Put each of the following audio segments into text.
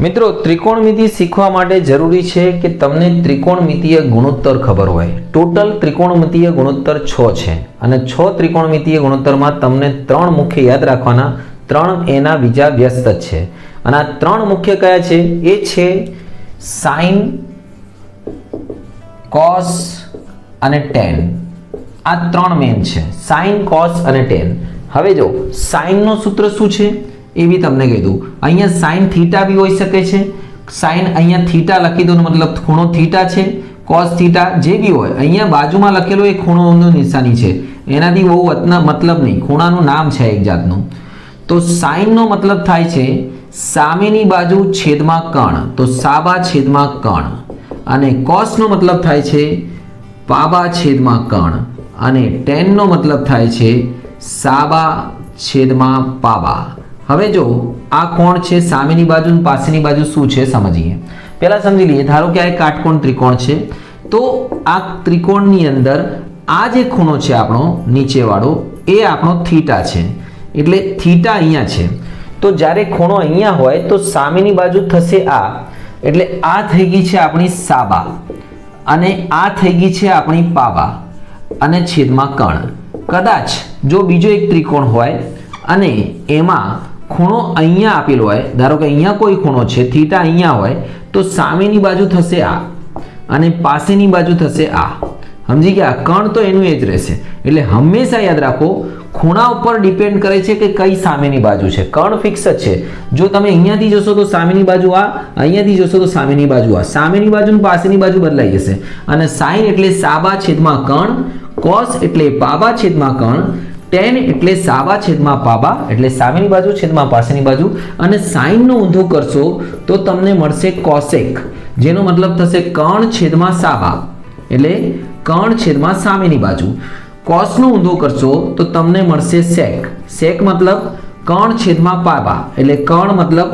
મિત્રો ત્રિકોણમિતિ શીખવા માટે જરૂરી છે કે તમને ત્રિકોણમિતિય ગુણોત્તર ખબર હોય. ટોટલ ત્રિકોણમિતિય ગુણોત્તર છ છે અને છ ત્રિકોણમિતિય ગુણોત્તરમાં તમને ત્રણ મુખ્ય યાદ રાખવાના, ત્રણ એના બીજા વ્યસ્ત છે. અને આ ત્રણ મુખ્ય કયા છે? એ છે સાઇન કોસ અને ટેન. આ ત્રણ મેન છે. સાઇન કોસ અને ટેન. હવે જો સાઇનનો સૂત્ર શું છે? એ બી તમને કીધું અહીંયા સાઇન થીટા બી હોઈ શકે છે. સાઇન અહીંયા થીટા લખી દો મતલબ ખૂણો થીટા છે. કોસ થીટા જે બી હોય, અહીંયા બાજુમાં લખેલો એ ખૂણોનું નિશાની છે. એનાથી બહુ મતલબ નહીં. ખૂણાનું નામ છે એક જાતનું. તો સાઇનનો મતલબ થાય છે સામેની બાજુ છેદમાં કણ. તો સાબા છેદમાં કણ. અને કોસનો મતલબ થાય છે પાબા છેદમાં કણ. અને ટેનનો મતલબ થાય છે સાબા છેદમાં પાબા. હવે જો આ કોણ છે, સામેની બાજુ પાસેની બાજુ શું છે સમજીએ. પહેલાં સમજી લઈએ, ધારો કે આ એક કાટકોણ ત્રિકોણ છે, તો આ ત્રિકોણની અંદર આ જે ખૂણો છે આપણો, નીચેવાળો, એ આપણો થીટા છે. એટલે થીટા અહીંયા છે. તો જ્યારે ખૂણો અહીંયા હોય, તો સામેની બાજુ થશે આ. એટલે આ થઈ ગઈ છે આપણી સાબા અને આ થઈ ગઈ છે આપણી પાબા અને છેદમાં કણ. કદાચ જો બીજો એક ત્રિકોણ હોય અને એમાં ખૂણો અહીંયા આપેલો હોય, ધારો કે અહીંયા કોઈ ખૂણો છે થીટા અહીંયા હોય, તો સામેની બાજુ થશે આ અને પાસેની બાજુ થશે આ. સમજી ગયા? કણ તો એનું એ જ રહેશે. એટલે હંમેશા યાદ રાખો, ખૂણા ઉપર ડિપેન્ડ કરે છે કે કઈ સામેની બાજુ છે. કણ ફિક્સ જ છે. જો તમે અહીંયાથી જોશો તો સામેની બાજુ આ, અહીંયાથી જોશો તો સામેની બાજુ આ. સામેની બાજુ પાસેની બાજુ બદલાઈ જશે. અને સાઈન એટલે સાબા છેદમાં કણ કોસ એટલે પાબા છેદમાં કણ ટેન એટલે સાવા છેદમાં પાબા, એટલે સામેની બાજુ, છેદમાં પાસેની બાજુ, અને સાઈનનો ઊંધો કરશો તો તમને મળશે કોસેક, જેનો મતલબ થશે કણ છેદમાં સાબા એટલે કણ છેદમાં સામેની બાજુ. કોસનો ઊંધો કરશો તો તમને મળશે સેક. સેક મતલબ કણ છેદમાં પાબા, એટલે કણ મતલબ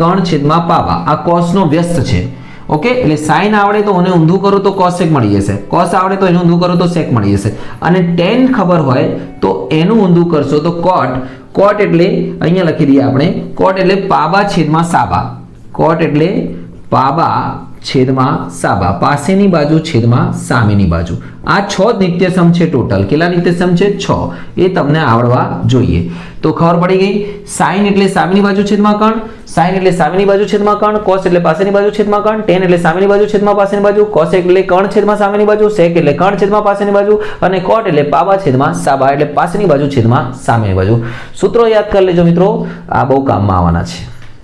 કણ છેદમાં પાબા. આ કોસનો વ્યસ્ત છે. ઓકે? એટલે સાઈન આવડે તો એને ઊંધું કરો તો કોસેક મળી જશે. કોસ આવડે તો એનું ઊંધું કરો તો સેક મળી જશે. અને ટેન ખબર હોય તો એનું ઊંધું કરશો તો કોટ કોટ એટલે અહીંયા લખી દઈએ આપણે. કોટ એટલે પાબા છેદમાં સાબા. કોટ એટલે પાબા છેદમાં સાબા. પાસેની બાજુ છેદમાં સામેની બાજુ. આ છ નિત્યસમ છે ટોટલ. કેટલા નિત્યસમ છે? છ. એ તમને આવડવા જોઈએ. તો ખબર પડી ગઈ? સાઈન એટલે સામેની બાજુ છેદમાં કણ, સાઈન એટલે સામેની બાજુ છેદમાં કણ, કોસ એટલે પાસેની બાજુ છેદમાં કણ, ટેન એટલે સામેની બાજુ છેદમાં પાસેની બાજુ, કોસ એટલે કણ છેદમાં સામેની બાજુ, સેક એટલે કણ છેદમાં પાસેની બાજુ અને કોટ એટલે પાબા છેદમાં સાબા એટલે પાસેની બાજુ છેદમાં સામેની બાજુ. સૂત્રો યાદ કરી લેજો મિત્રો. આ બહુ કામમાં આવવાના છે.